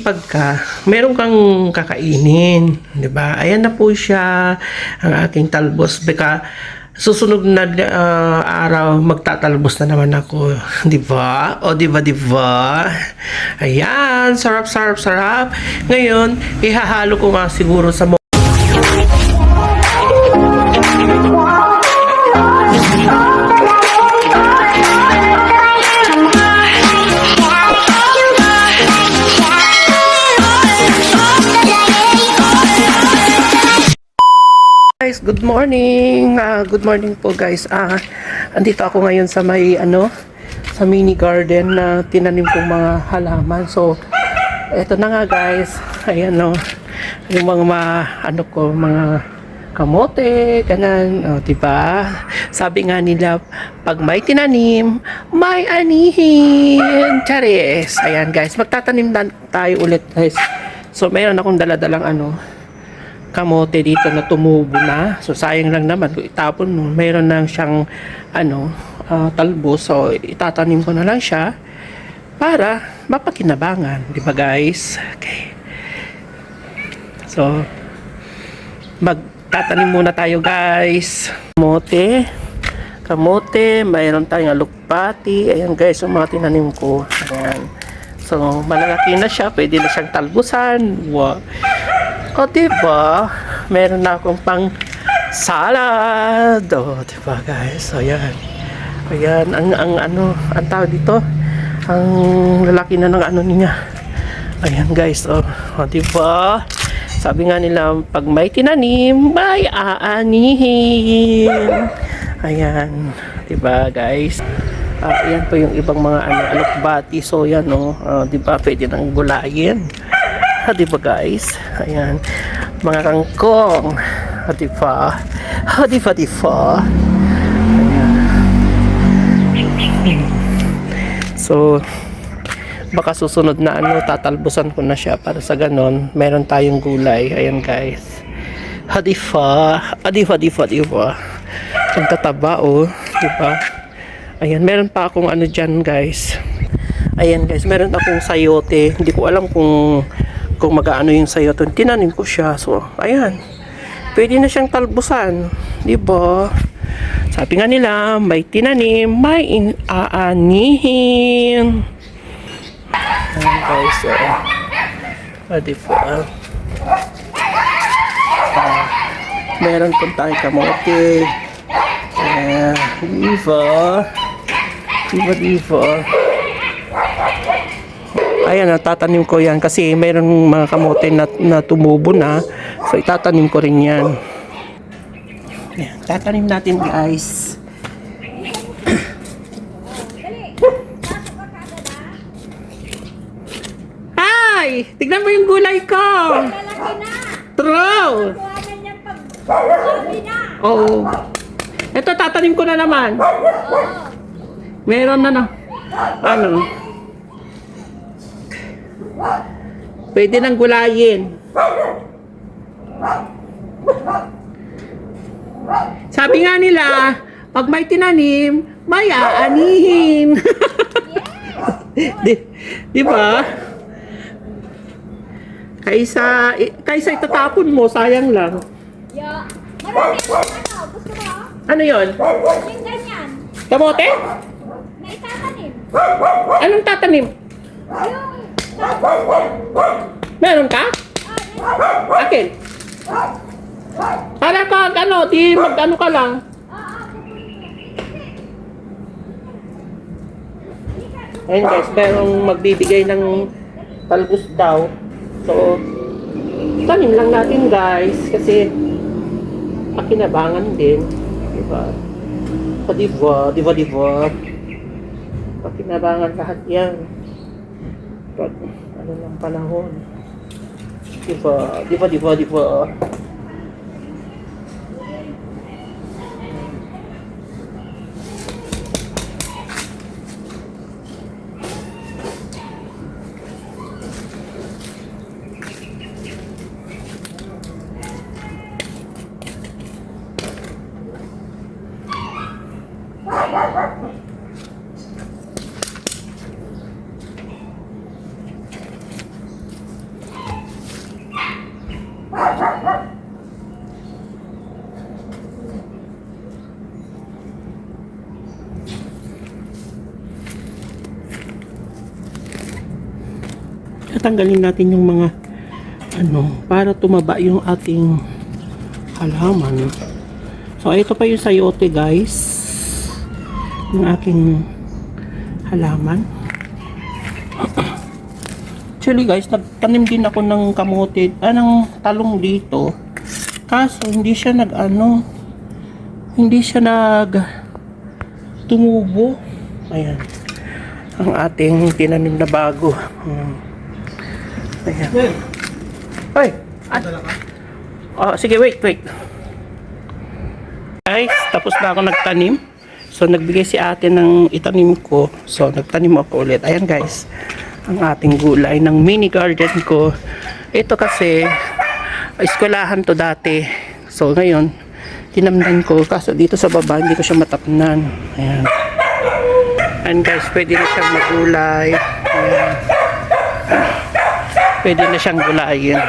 pagka meron kang kakainin, 'di ba? Ayan na po siya ang aking talbos. Baka susunod na ah, araw magtatalbos na naman ako, 'di ba? O 'di ba, 'di ba? Ayan, sarap sarap sarap. Ngayon, ihahalo ko nga siguro sa good morning. Ah, good morning po guys. Ah, andito ako ngayon sa may ano, sa mini garden na tinanim kong mga halaman. So, eto na nga guys. Ayan no. Yung mga ma- ano ko, mga kamote, kanan, oh, di ba? Sabi nga nila, pag may tinanim, may anihin. Charis. Ayan guys, magtatanim na tayo ulit guys. So, mayroon akong daladalang ano, kamote dito na tumubo na. So sayang lang naman kung itapon mo. Mayroon nang siyang ano, ah, talbos. So itatanim ko na lang siya para mapakinabangan, 'di ba guys? Okay. So magtatanim muna tayo guys. Kamote. Kamote, mayroon tayong alukpati. Ayan guys, yung mga tinanim ko. Ayan. So, malalaki na siya. Pwede na siyang talbusan. Wow. O, diba? Meron na akong pang salad. O, diba, guys? So, yan. Ayan, ang, ang ano, ang tawag dito, ang lalaki na ng ano niya. Ayan, guys. O, o diba? Sabi nga nila, pag may tinanim, may aanihin. Ayan. Diba, guys? Ah, ayan po yung ibang mga ano, alokbati. So, yan, no? Ah, diba? Pwede nang gulayin. Di ba guys? Ayan. Mga kangkong. Ha, di ba? Ha, di ba, di ba? Ayan. So, baka susunod na ano, tatalbusan ko na siya para sa ganon, meron tayong gulay. Ayan guys. Hadifa. Adifa, difa, difa. Ang tataba, oh. Diba? Ayan, meron pa akong ano dyan, guys. Ayan, guys. Meron akong sayote. Hindi ko alam kung kung mag-ano yung sayote. Tinanim ko siya. So, ayan. Pwede na siyang talbusan. Diba? Sabi nga nila, may tinanim, may in- aanihin. Ayan, guys. So, ah, diba? Ah, meron po tayong kamote. Ayan, diba? Diba, diba? Ayan, natatanim ko yan kasi mayroong mga kamote na, na tumubo na. So, itatanim ko rin yan. Ayan, tatanim natin guys. Hi! Tignan mo yung gulay ko! True! Oo. Ito, tatanim ko na naman. Meron na na. Ano? Pwede nang gulayin. Sabi nga nila, pag may tinanim, may aanihin. di, di ba? Kaysa, kaysa itatapon mo, sayang lang. Ya. Marami ano, gusto mo? Ano yon? Yung ganyan, Kamote? na itatanim. Anong tatanim? Yung Meron ka? Akin? Para ka, ano, di mag-ano ka lang. Ayun guys, merong magbibigay ng talbos daw. So, tanim lang natin guys, kasi pakinabangan din. Diba? O diba, diba, diba? Pakinabangan lahat yan. Pag, ano lang panahon. Diba, diba, diba, diba? Tatanggalin natin yung mga ano, para tumaba yung ating halaman. So, ito pa yung sayote, guys. Yung aking halaman. Actually, guys, nagtanim din ako ng kamote, ah, ng talong dito. Kaso, hindi siya nag, ano, hindi siya nag tumubo. Ayan. Ang ating tinanim na bago. Hmm. Ayan. Ay! At, oh, sige, wait, wait. Guys, tapos na ako nagtanim. So, nagbigay si ate ng itanim ko. So, nagtanim ako ulit. Ayan, guys. Ang ating gulay ng mini garden ko. Ito kasi, eskwelahan to dati. So, ngayon, tinamnan ko. Kaso dito sa baba, hindi ko siya matapnan. Ayan. And guys, pwede na siyang magulay. Ayan. Pwede na siyang gulayin.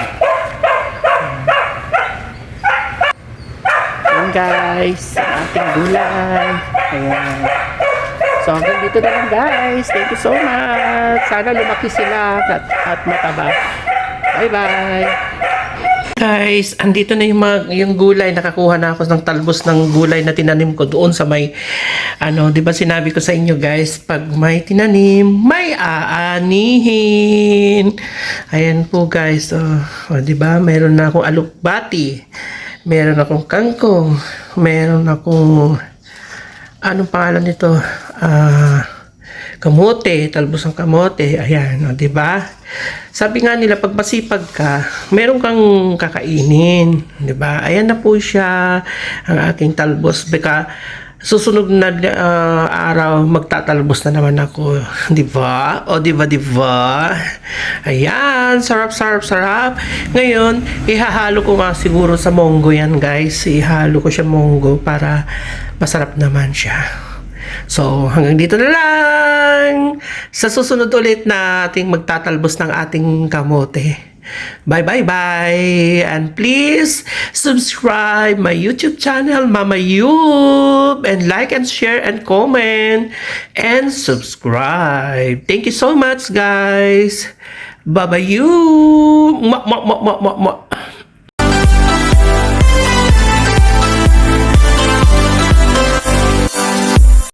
Ayan guys, ating gulay. Ayan. So hanggang dito na lang guys. Thank you so much. Sana lumaki sila at, at mataba. Bye bye. Guys, andito na yung, mga, yung gulay. Nakakuha na ako ng talbos ng gulay na tinanim ko doon sa may, ano, di ba sinabi ko sa inyo guys, pag may tinanim, may aanihin. Ayan po guys, oh, oh, di ba? Meron na akong alukbati. Meron akong kangkong. Meron akong, anong pangalan nito? Ah, kamote, talbos ng kamote. Ayan, o, di ba? Sabi nga nila, pag masipag ka, meron kang kakainin. Di ba? Ayan na po siya, ang aking talbos. Baka, susunod na ah, araw, magtatalbos na naman ako. Di ba? O, di ba, di ba? Ayan, sarap, sarap, sarap. Ngayon, ihahalo ko nga siguro sa monggo yan, guys. Ihalo ko siya monggo para masarap naman siya. So, hanggang dito na lang. Sa susunod ulit na ating magtatalbos ng ating kamote. Bye bye bye. And please subscribe my YouTube channel Mama Yub and like and share and comment and subscribe. Thank you so much guys. Bye bye.